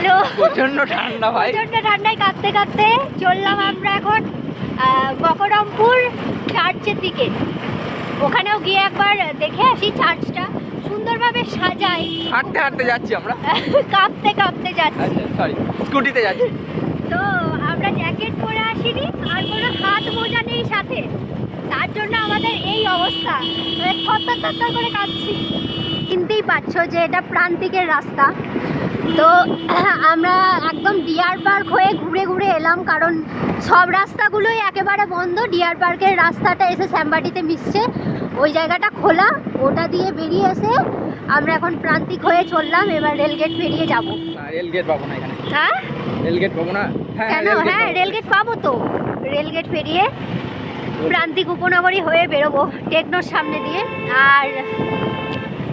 Hello. প্রচণ্ড ঠান্ডা ভাই। প্রচণ্ড ঠান্ডায় কাঁপতে কাঁপতে চললাম আমরা এখন আহ, বকরমপুর চার্চের দিকে। ওখানেও গিয়ে একবার দেখে আসি চার্চটা। সুন্দরভাবে সাজাই। হাঁটতে হাঁটতে যাচ্ছি আমরা। কাঁপতে কাঁপতে যাচ্ছি। আচ্ছা সরি স্কুটিতে যাচ্ছি। তো আমরা জ্যাকেট পরে আসিনি আর কোনো হাত মোজা নেই সাথে। তার জন্য আমাদের এই অবস্থা। মানে থরথর থরথর করে কাঁপছি চিনতেই পারছ যে এটা প্রান্তিকের রাস্তা। তো আমরা একদম ডিয়ার পার্ক হয়ে ঘুরে ঘুরে এলাম কারণ সব রাস্তাগুলোই একেবারে বন্ধ। ডিয়ার পার্কের রাস্তাটা এসে শ্যামবাটিতে মিশছে। ওই জায়গাটা খোলা ওটা দিয়ে বেরিয়ে এসে আমরা এখন প্রান্তিক হয়ে চললাম এবার রেলগেট পেরিয়ে যাব। রেলগেট পাবো না এখানে। হ্যাঁ? রেলগেট পাবো না? হ্যাঁ কেন? হ্যাঁ রেলগেট পাবো তো। রেলগেট পেরিয়ে প্রান্তিক উপনগরী হয়ে বেরোবো টেকনোর সামনে দিয়ে। আর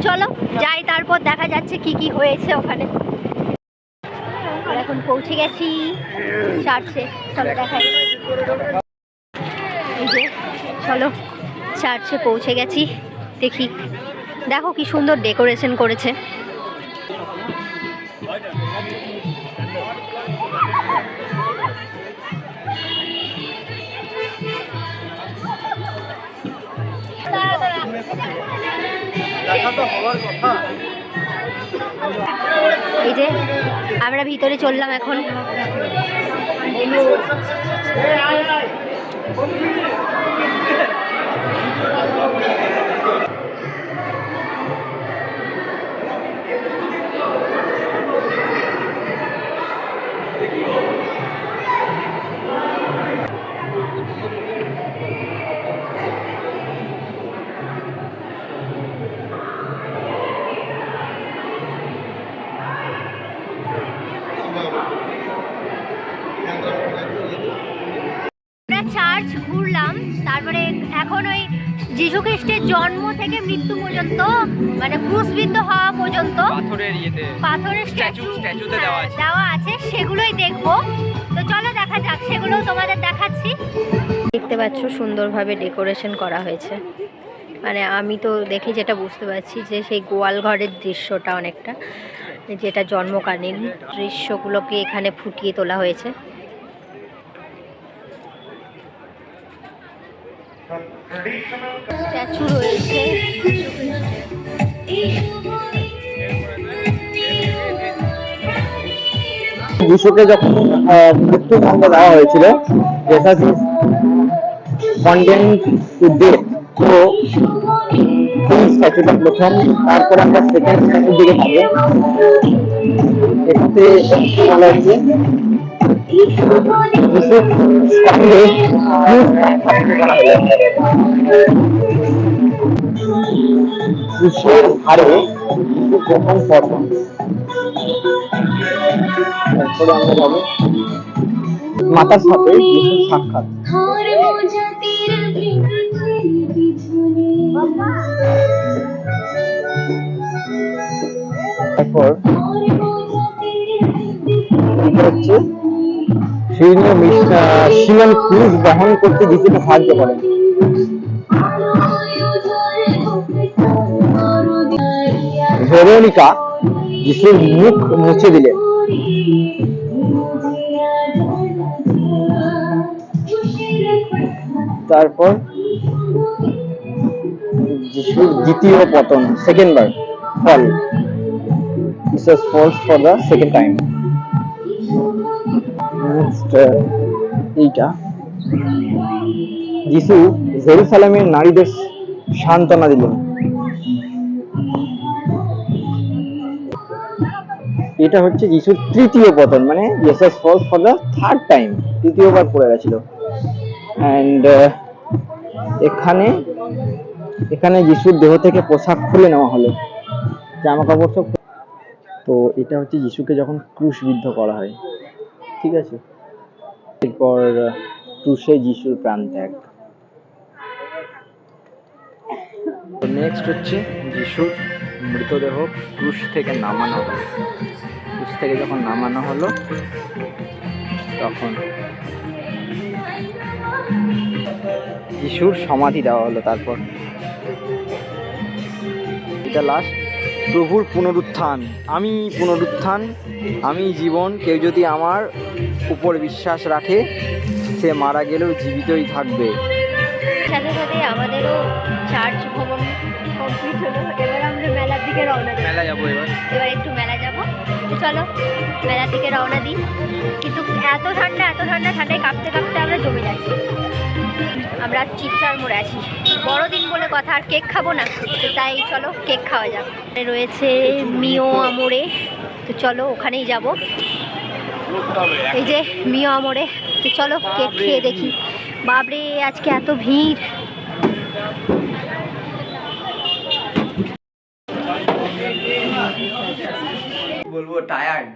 চলো যাই, তারপর দেখা যাচ্ছে কি কি হয়েছে ওখানে। এখন পৌঁছে গেছি চার্চে চলো দেখাই। এই যে, চলো চার্চে পৌঁছে গেছি, দেখি। দেখো কি সুন্দর ডেকোরেশন করেছে। এই যে আমরা ভিতরে চললাম এখন। এখন ওই যীশু খ্রিস্টের জন্ম থেকে মৃত্যু পর্যন্ত মানে ক্রুশবিদ্ধ হওয়া পর্যন্ত পাথরের ইয়েতে পাথরের স্ট্যাচু statue দেওয়া আছে। দেওয়া আছে সেগুলোই দেখব। তো চলো দেখা যাক সেগুলোও তোমাদের দেখাচ্ছি। দেখতে পাচ্ছ সুন্দরভাবে ডেকোরেশন করা হয়েছে। মানে আমি তো দেখে যেটা বুঝতে পারছি যে সেই গোয়াল ঘরের দৃশ্যটা অনেকটা যেটা জন্মকালীন দৃশ্যগুলোকে এখানে ফুটিয়ে তোলা হয়েছে। স্ট্যাচু রয়েছে। যিশুকে যখন মৃত্যুদণ্ড দেওয়া হয়েছিল Jesus is condemn to death তো এই স্ট্যাচুটা প্রথম তারপর আমরা সেকেন্ড স্ট্যাচুর দিকে যাব। এটাতে বলা হারে তারপরে আমরা যাব মাতার সাথে যিশুর সাক্ষাৎ তারপর হচ্ছে আহ, সিমন ক্রুজ বহন করতে যিশুকে সাহায্য করেন ভেরোনিকা যিশুর মুখ মুছে দিলেন তারপর যিশুর দ্বিতীয় পতন second bar fall Jesus falls for the second time. Next, uh, এইটা। যিশু জেরুসালেমের নারীদের সান্ত্বনা দিলেন এটা হচ্ছে যিশুর তৃতীয় পতন মানে Jesus falls for the third time তৃতীয়বার পড়ে গেছিল। অ্যান্ড এখানে এখানে যিশুর দেহ থেকে পোশাক খুলে নেওয়া হলো জামা কাপড় সব তো এটা হচ্ছে যিশুকে যখন ক্রুশবিদ্ধ করা হয়। ঠিক আছে? এরপর ক্রুশে যিশুর প্রাণ ত্যাগ। নেক্সট হচ্ছে যিশুর মৃতদেহ ক্রুশ থেকে নামানো হলো। ক্রুশ থেকে যখন নামানো হলো, তখন যিশুর সমাধি দেওয়া হলো তারপর। এটা লাস্ট প্রভুর পুনরুত্থান। আমি পুনরুত্থান, আমি জীবন, কেউ যদি আমার উপর বিশ্বাস রাখে সে মারা গেলেও জীবিতই থাকবে। সাথে সাথে আমাদেরও চার্চ ভ্রমণ কমপ্লিট হলো। এবার আমরা মেলার দিকে রওনা দেবো। মেলা যাব এবার। এবার একটু মেলা যাব। চলো মেলার দিকে রওনা দিই। কিন্তু এত ঠান্ডা এত ঠান্ডা ঠান্ডায় কাঁপতে কাঁপতে আমরা জমে যাচ্ছি। আমরা চিপচার মোড়ে আছি। বড়দিন বলে কথা আর কেক খাব না। তো তাই চলো কেক খাওয়া যাক। রয়েছে মিও আমোড়ে তো চলো ওখানেই যাব। এই যে মিও আমোড়ে তো চলো কেক খেয়ে দেখি। বাপরে আজকে এত ভিড়। বলব টায়ার্ড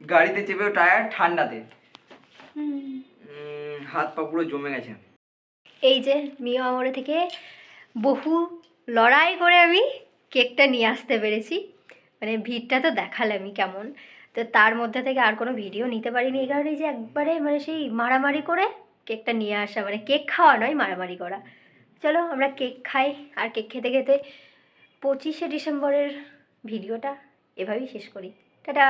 গাড়িতে চেপেও টায়ার্ড ঠান্ডাতে। হাত পা পুরো জমে গেছে। এই যে মিও আমরে থেকে বহু লড়াই করে আমি কেকটা নিয়ে আসতে পেরেছি। মানে ভিড়টা তো দেখালামই কেমন। তো তার মধ্যে থেকে আর কোনো ভিডিও নিতে পারিনি। এই কারণে যে একবারে মানে সেই মারামারি করে কেকটা নিয়ে আসা মানে কেক খাওয়া নয়, মারামারি করা। চলো আমরা কেক খাই আর কেক খেতে খেতে পঁচিশে ডিসেম্বরের ভিডিওটা এভাবেই শেষ করি। টাটা!